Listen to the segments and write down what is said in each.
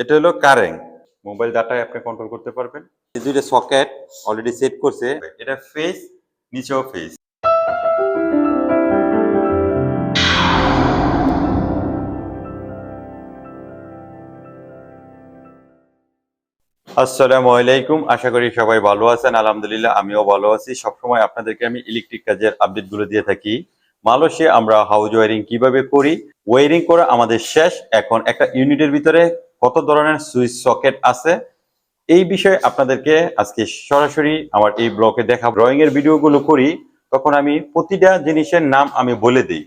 এটা হলো current. Mobile ডাটায় আপনি কন্ট্রোল করতে পারবেন। এই দুইটা সকেট অলরেডি সেট করছে। এটা ফেস নিচেও ফেস আসসালামু আলাইকুম, আশা করি সবাই ভালো আছেন। আলহামদুলিল্লাহ, আমিও ভালো আছি। সবসময় আপনাদেরকে আমি ইলেকট্রিক কাজের আপডেটগুলো দিয়ে থাকি। মালয়েশিয়া আমরা হাউস ওয়ারিং কীভাবে করি? ওয়ারিং করা আমাদের শেষ। এখন একটা ইউনিটের ভিতরে কত ধরনের সুইচ সকেট আছে? এই বিষয়ে আপনাদেরকে আজকে সরাসরি আমার এই ব্লকে দেখা ড্রয়িং এর ভিডিওগুলো করি, তখন আমি প্রতিটা জিনিসের নাম আমি বলে দিই।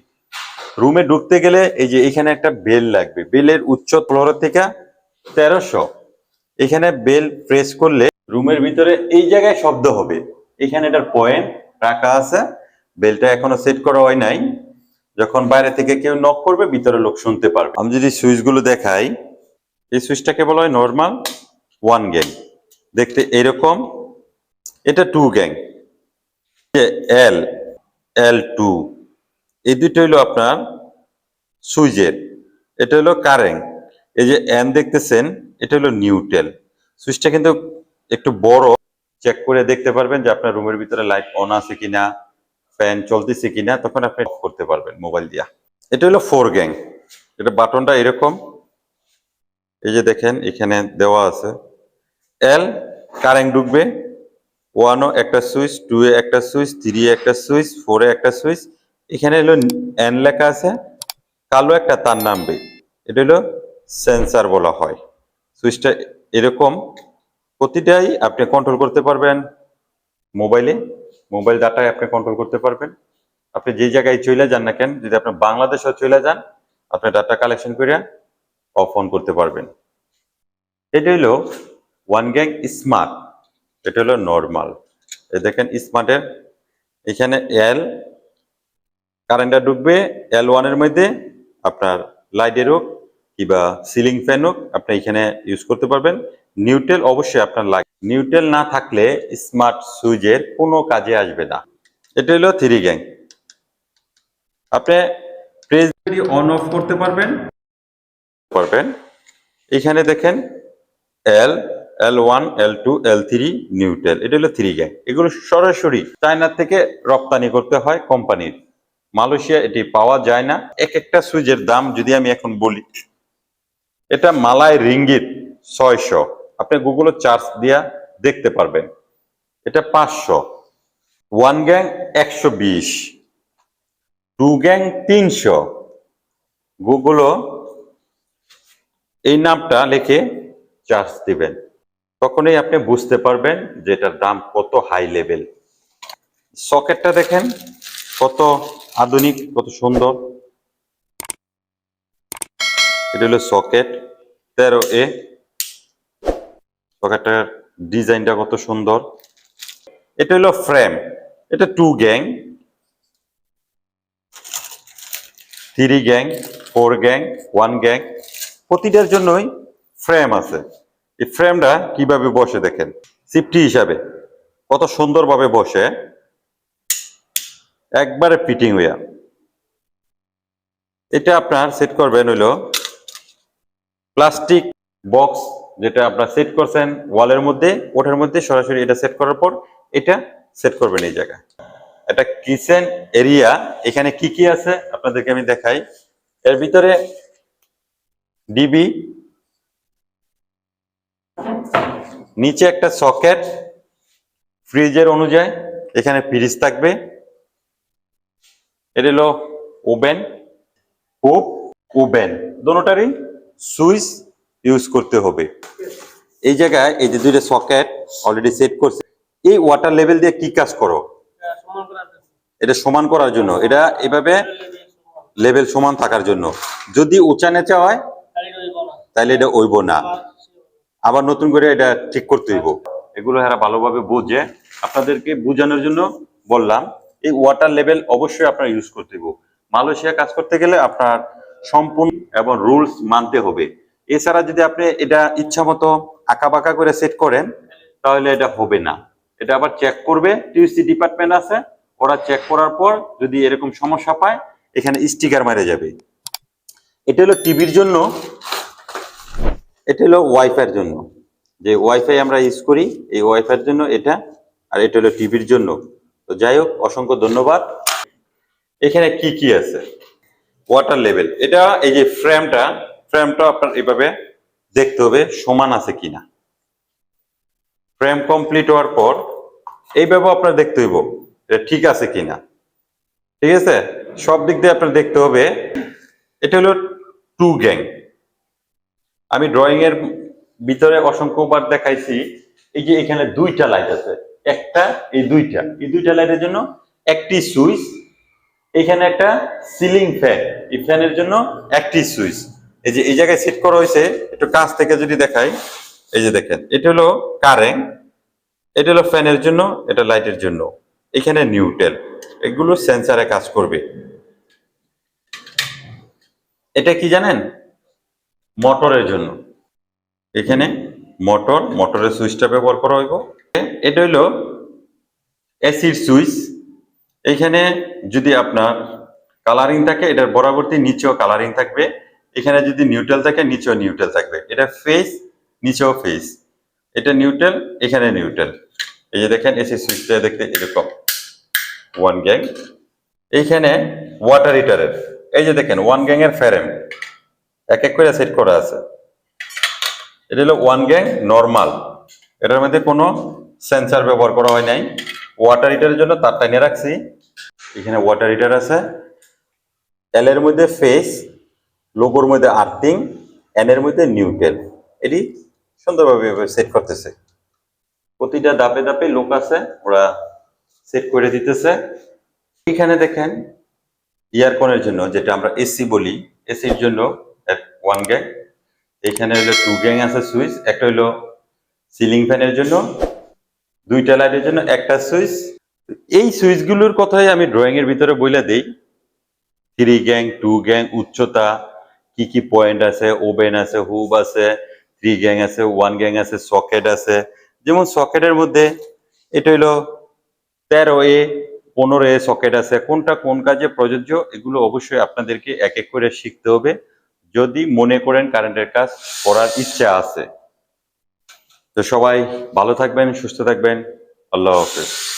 রুমে ঢুকতে গেলে এই যে এখানে একটা বেল লাগবে। বেলের উচ্চ ফ্লোর থেকে তেরোশো। এখানে বেল প্রেস করলে রুমের ভিতরে এই জায়গায় শব্দ হবে। এখানে এটার পয়েন্ট রাখা আছে। বেলটা এখনও সেট করা হয় নাই। যখন বাইরে থেকে কেউ নক করবে ভিতরে লোক শুনতে পারবে। আমি যদি সুইচগুলো দেখাই এই সুইচটাকে বলা হয় নর্মাল ওয়ান গ্যাং দেখতে এরকম। এটা two gang L L two এই দুটো হলো আপনার সুইচের। এটা হলো কারেন্ট এই যে এন দেখতেছেন, এটা হলো নিউটেল সুইচটা কিন্তু একটু বড়। চেক করে দেখতে পারবেন যে আপনার রুমের ভিতরে লাইট অন আছে কিনা ফ্যান চলতেছে কিনা। তখন আপনি করতে পারবেন মোবাইল দিয়া। এটা হলো ফোর গ্যাং এটা বাটনটা এরকম। এই যে দেখেন, এখানে দেওয়া আছে এল কারেন্ট ঢুকবে ওয়ানও একটা সুইচ টু এ একটা সুইচ থ্রি একটা সুইচ ফোরে একটা সুইচ এখানে হলো এন লেখা আছে, কালো একটা তার নামবে, এটা হলো সেন্সার বলা হয়। সুইচটা এরকম, প্রতিটাই আপনি কন্ট্রোল করতে পারবেন মোবাইলে মোবাইল ডাটায় আপনি কন্ট্রোল করতে পারবেন। আপনি যে জায়গায় চলে যান না কেন, যদি আপনি বাংলাদেশও চলে যান, আপনি ডাটা কালেকশন করে অফ অন করতে পারবেন। এটা হলো ওয়ান গ্যাং স্মার্ট, এটা হলো নর্মাল। দেখেন স্মার্টের, এখানে এল কারেন্টটা ঢুকবে এল ওয়ানের মধ্যে আপনার লাইটের হোক কিংবা সিলিং ফ্যান হোক, আপনি এখানে ইউজ করতে পারবেন। নিউটেল অবশ্যই আপনার লাগে। নিউটেল না থাকলে স্মার্ট সুইচের কোনো কাজে আসবে না। এটা হলো থ্রি গ্যাং। আপনি প্রেস অন অফ করতে পারবেন। পারবেন এখানে দেখেন L L one L two L three neutral এটা হলো থ্রি গ্যাং এগুলো সরাসরি চায়না থেকে রপ্তানি করতে হয় কোম্পানির। মালয়েশিয়া এটি পাওয়া যায় না। এক একটা সুইচের দাম যদি আমি এখন বলি, এটা মালাই রিঙ্গিত ছয়শো। আপনি গুগলে চার্জ দিয়া দেখতে পারবেন। এটা পাঁচশো। ওয়ান গ্যাং একশো বিশ। টু গ্যাং তিনশো। গুগলও এই নামটা লিখে চার্জ দিবেন। তখনই আপনি বুঝতে পারবেন যে এটার দাম কত হাই লেভেল সকেটটা দেখেন, কত আধুনিক, কত সুন্দর। এটা হলো সকেট তেরো এ সকেটটার ডিজাইনটা কত সুন্দর। এটা হলো ফ্রেম এটা two gang three gang four gang one gang প্রতিটার জন্যই ফ্রেম আছে। এই ফ্রেমটা কীভাবে বসে দেখেন? সিফটি হিসাবে। কত সুন্দরভাবে বসে। একবারে ফিটিং হইয়া। এটা আপনার সেট করবেন হইল প্লাস্টিক বক্স যেটা আপনার সেট করছেন ওয়ালের মধ্যে, ওটার মধ্যে সরাসরি এটা সেট করার পর এটা সেট করবেন এই জায়গায়। এটা কিচেন এরিয়া এখানে কি কি আছে আপনাদেরকে আমি দেখাই। এর ভিতরে ডিবি, নিচে একটা সকেট, ফ্রিজের অনুযায়ী, এখানে ফ্রিজ থাকবে। এটা হলো ওভেন কোপ ওভেন। দোনোটারই সুইচ ইউজ করতে হবে। এই জায়গায় এই যে দুইটা সকেট অলরেডি সেট করছে, এই ওয়াটার লেভেল দিয়ে কি কাজ করো? এটা সমান করার জন্য। এটা এভাবে লেভেল সমান থাকার জন্য। যদি উঁচা নেচা হয় তাহলে এটা ওইব না। আবার নতুন করে এটা ঠিক করতে হইব। এগুলো এরা ভালোভাবে বোঝে। আপনাদেরকে বোঝানোর জন্য বললাম, এই ওয়াটার লেভেল অবশ্যই আপনার ইউজ করতে হইব। মালয়েশিয়া কাজ করতে গেলে আপনার সম্পূর্ণ এবং রুলস মানতে হবে। এছাড়া যদি আপনি এটা ইচ্ছা মতো আঁকা বাঁকা করে সেট করেন, তাহলে এটা হবে না। এটা আবার চেক করবে টিউসি ডিপার্টমেন্ট আছে, ওরা চেক করার পর যদি এরকম সমস্যা পায়, এখানে স্টিকার মারে যাবে। এটা হলো টিভির জন্য, এটা হলো ওয়াইফাইয়ের জন্য। যে ওয়াইফাই আমরা ইউজ করি, এই ওয়াইফাইয়ের জন্য এটা, আর এটা হলো টিভির জন্য। তো যাই হোক, অসংখ্য ধন্যবাদ। এখানে কি কি আছে? ওয়াটার লেভেল এটা এই যে ফ্রেমটা ফ্রেমটা আপনার এভাবে দেখতে হবে সমান আছে কিনা। ফ্রেম কমপ্লিট হওয়ার পর, এইভাবে আপনার দেখতে হইব, এটা ঠিক আছে কিনা। ঠিক আছে? সব দিক দিয়ে আপনার দেখতে হবে। এটা হলো টু গ্যাং। আমি ড্রয়িং এর ভিতরে অসংখ্যবার দেখাইছি। এই যে এখানে দুইটা লাইট আছে। একটা, এই দুইটা। এই দুইটা লাইটের জন্য একটি সুইচ, এখানে একটা সিলিং ফ্যান এই ফ্যানের জন্য একটি সুইচ। এই যে এই জায়গায় সেট করা হয়েছে, একটু কাছ থেকে যদি দেখাই, এই যে দেখেন, এটা হলো কারেন্ট এটা হলো ফ্যানের জন্য, এটা লাইটের জন্য। এখানে নিউটেল এগুলো সেন্সারে কাজ করবে। এটা কি জানেন? মোটরের জন্য। এখানে মোটর, মোটরের সুইচটা ব্যবহার করা হইব। এটা হইল এসির সুইচ। এখানে যদি আপনার কালারিং থাকে, এটার বরাবর্তী নিচেও কালারিং থাকবে। এখানে যদি নিউট্রাল থাকে, নিচেও নিউট্রাল থাকবে। এটা ফেস, নিচেও ফেস। এটা নিউট্রাল, এখানে নিউট্রাল। এই যে দেখেন এসি সুইচটা দেখতে এরকম। ওয়ান গ্যাং এইখানে ওয়াটার হিটারের এই যে দেখেন ওয়ান গ্যাং এর ফ্যারেম এক এক করে সেট করা আছে। এটা হলো ওয়ান গ্যাং নর্মাল এটার মধ্যে কোনো সেন্সার ব্যবহার করা হয় নাই। ওয়াটার হিটারের জন্য তার টাইনে রাখছি। এখানে ওয়াটার হিটার আছে। এল এর মধ্যে ফেস লোগোর মধ্যে আর্থিং এন এর মধ্যে নিউটেল এটি সুন্দরভাবে সেট করতেছে। প্রতিটা ধাপে ধাপে লোক আছে, ওরা সেট করে দিতেছে। এখানে দেখেন ইয়ারকনের জন্য, যেটা আমরা এসি বলি, এসির জন্য ওয়ান গ্যাং এখানে হলো টু গ্যাং আছে সুইচ একটা হলো সিলিং ফ্যানের জন্য, দুইটা লাইটের জন্য, একটা সুইচ এই সুইচগুলোর কথাই আমি ড্রয়িং এর ভিতরে বইলা দেই। থ্রি গ্যাং টু গ্যাং উচ্চতা, কি কি পয়েন্ট আছে ওভেন আছে হুব আছে থ্রি গ্যাং আছে ওয়ান গ্যাং আছে সকেট আছে। যেমন সকেটের মধ্যে, এটা হলো তেরো এ পনেরো এ সকেট আছে, কোনটা কোন কাজে প্রযোজ্য এগুলো অবশ্যই আপনাদেরকে এক এক করে শিখতে হবে। যদি মনে করেন কারেন্টের কাজ করার ইচ্ছা আছে। তো সবাই ভালো থাকবেন, সুস্থ থাকবেন। আল্লাহ হাফেজ।